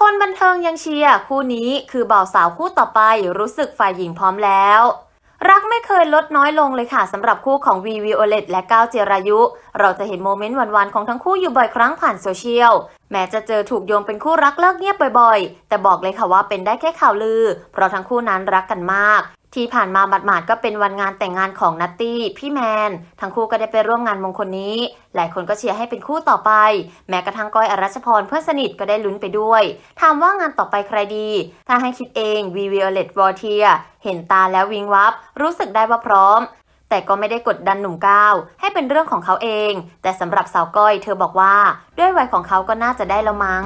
คนบันเทิงยังเชียร์คู่นี้คือบ่าวสาวคู่ต่อไปรู้สึกฝ่ายหญิงพร้อมแล้ว รักไม่เคยลดน้อยลงเลยค่ะสำหรับคู่ของวีวีโอเลตและก้าวเจรายุ เราจะเห็นโมเมนต์หวานๆของทั้งคู่อยู่บ่อยครั้งผ่านโซเชียล แม้จะเจอถูกโยงเป็นคู่รักเลิกเงียบบ่อยๆ แต่บอกเลยค่ะว่าเป็นได้แค่ข่าวลือ เพราะทั้งคู่นั้นรักกันมากที่ผ่านมาหมาดก็เป็นวันงานแต่งงานของนัตตี้พี่แมน ทั้งคู่ก็ได้ไปร่วมงานมงคลนี้ หลายคนก็เชียร์ให้เป็นคู่ต่อไป แม้กระทั่งก้อยอรัชพรเพื่อนสนิทก็ได้ลุ้นไปด้วย ถามว่างานต่อไปใครดี ถ้าให้คิดเองวีวิโอเลตวอเทียเห็นตาแล้ววิงวับ รู้สึกได้ว่าพร้อม แต่ก็ไม่ได้กดดันหนุ่มก้าวให้เป็นเรื่องของเขาเอง แต่สำหรับสาวก้อยเธอบอกว่า ด้วยวัยของเขาก็น่าจะได้แล้วมั้ง